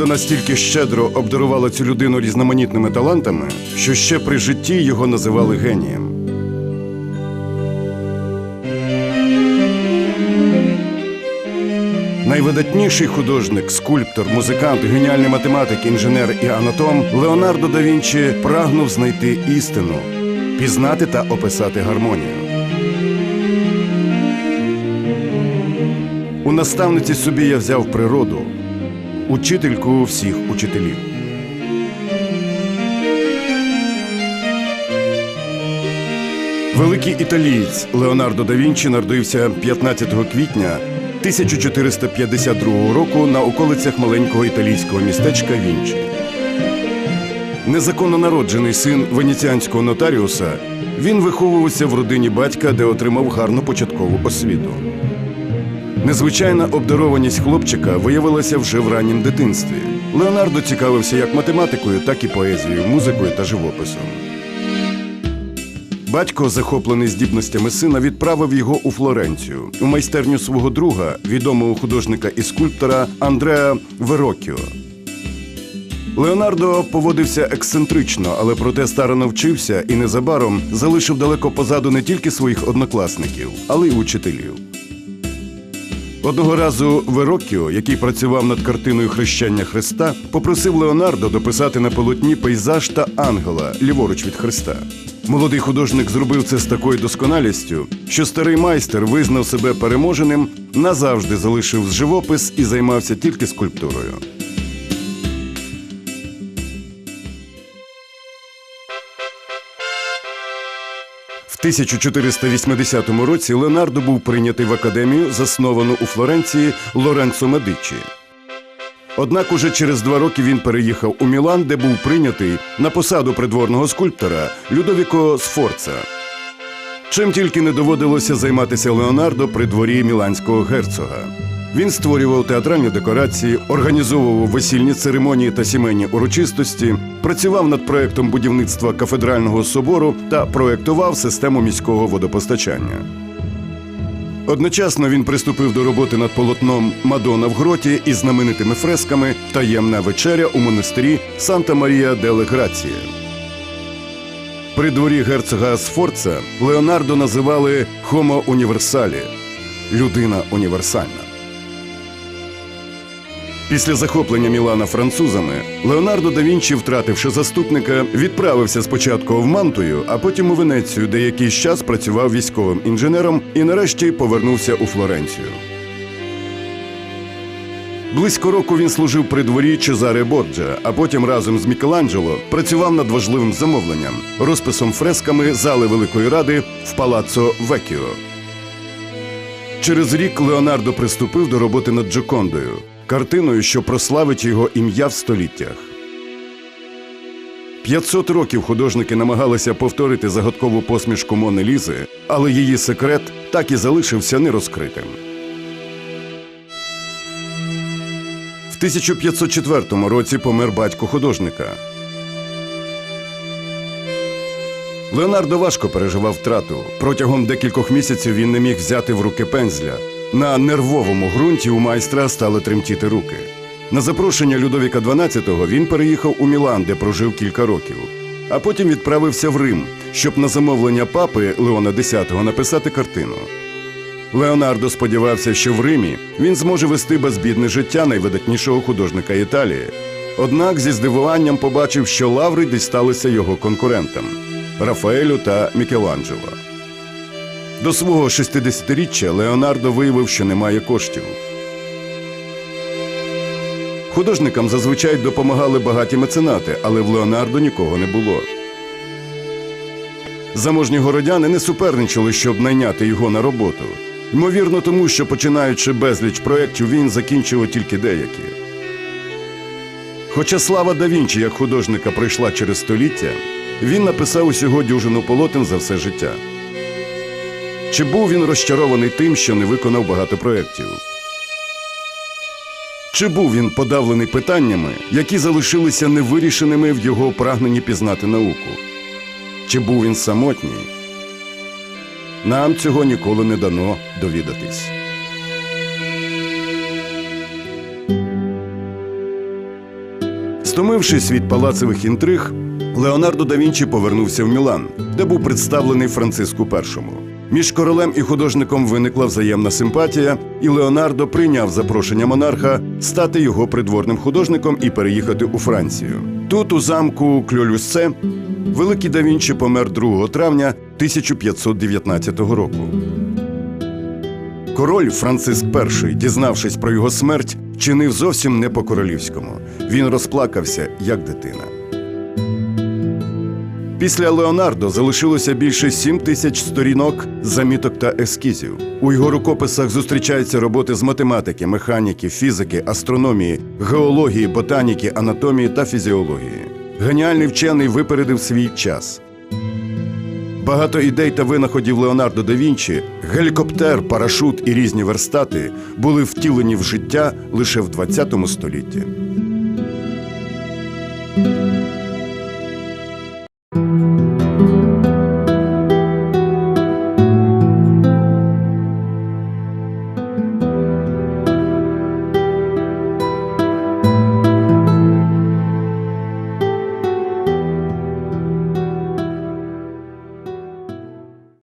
Природа настільки щедро обдарувала цю людину різноманітними талантами, що ще при житті його називали генієм. Найвидатніший художник, скульптор, музикант, геніальний математик, інженер і анатом Леонардо да Вінчі прагнув знайти істину, пізнати та описати гармонію. У наставниці собі я взяв природу, учительку всіх учителів. Великий італієць Леонардо да Вінчі народився 15 квітня 1452 року на околицях маленького італійського містечка Вінчі. Незаконно народжений син венеціанського нотаріуса, він виховувався в родині батька, де отримав гарну початкову освіту. Незвичайна обдарованість хлопчика виявилася вже в раннім дитинстві. Леонардо цікавився як математикою, так і поезією, музикою та живописом. Батько, захоплений здібностями сина, відправив його у Флоренцію у майстерню свого друга, відомого художника і скульптора Андреа Верокіо. Леонардо поводився ексцентрично, але проте старано вчився і незабаром залишив далеко позаду не тільки своїх однокласників, але й учителів. Одного разу Верокіо, який працював над картиною хрещення Христа, попросив Леонардо дописати на полотні пейзаж та ангела ліворуч від Христа. Молодий художник зробив це з такою досконалістю, що старий майстер визнав себе переможеним, назавжди залишив живопис і займався тільки скульптурою. 1480 році Леонардо був прийнятий в академію, засновану у Флоренції Лоренцо Медичі. Однак уже через два роки він переїхав у Мілан, де був прийнятий на посаду придворного скульптора Людовіко Сфорца. Чим тільки не доводилося займатися Леонардо при дворі міланського герцога. Він створював театральні декорації, організовував весільні церемонії та сімейні урочистості, працював над проектом будівництва кафедрального собору та проектував систему міського водопостачання. Одночасно він приступив до роботи над полотном Мадонна в гроті із знаменитими фресками Таємна вечеря у монастирі Санта Марія деле Грація. При дворі герцога Сфорца Леонардо називали Хомо універсалі людина універсальна. Після захоплення Мілана французами Леонардо да Вінчі, втративши заступника, відправився спочатку в Мантую, а потім у Венецію, де якийсь час працював військовим інженером і нарешті повернувся у Флоренцію. Близько року він служив при дворі Чезаре Борджа, а потім разом з Мікеланджело працював над важливим замовленням розписом фресками зали Великої Ради в Палаццо Векіо. Через рік Леонардо приступив до роботи над Джокондою, картиною, що прославить його ім'я в століттях. 500 років художники намагалися повторити загадкову посмішку Мони Лізи, але її секрет так і залишився нерозкритим. В 1504 році помер батько художника. Леонардо важко переживав втрату. Протягом декількох місяців він не міг взяти в руки пензля. На нервовому ґрунті у майстра стали тремтіти руки. На запрошення Людовіка XII він переїхав у Мілан, де прожив кілька років, а потім відправився в Рим, щоб на замовлення папи Леона X написати картину. Леонардо сподівався, що в Римі він зможе вести безбідне життя найвидатнішого художника Італії. Однак зі здивуванням побачив, що лаври дісталися його конкурентам Рафаелю та Мікеланджело. До свого 60-річчя Леонардо виявив, що немає коштів. Художникам зазвичай допомагали багаті меценати, але в Леонардо нікого не було. Заможні городяни не суперничали, щоб найняти його на роботу. Ймовірно, тому що починаючи безліч проєктів, він закінчив тільки деякі. Хоча слава да Вінчі як художника пройшла через століття, він написав усього дюжину полотен за все життя. Чи був він розчарований тим, що не виконав багато проєктів? Чи був він подавлений питаннями, які залишилися невирішеними в його прагненні пізнати науку? Чи був він самотній? Нам цього ніколи не дано довідатись. Втомившись від палацевих інтриг, Леонардо да Вінчі повернувся в Мілан, де був представлений Франциску І. Між королем і художником виникла взаємна симпатія, і Леонардо прийняв запрошення монарха стати його придворним художником і переїхати у Францію. Тут, у замку Кльолюсце, великий да помер 2 травня 1519 року. Король Франциск І, дізнавшись про його смерть, чинив зовсім не по-королівському. Він розплакався, як дитина. Після Леонардо залишилося більше 7 тисяч сторінок, заміток та ескізів. У його рукописах зустрічаються роботи з математики, механіки, фізики, астрономії, геології, ботаніки, анатомії та фізіології. Геніальний вчений випередив свій час. Багато ідей та винаходів Леонардо да Вінчі, гелікоптер, парашут і різні верстати були втілені в життя лише в ХХ столітті.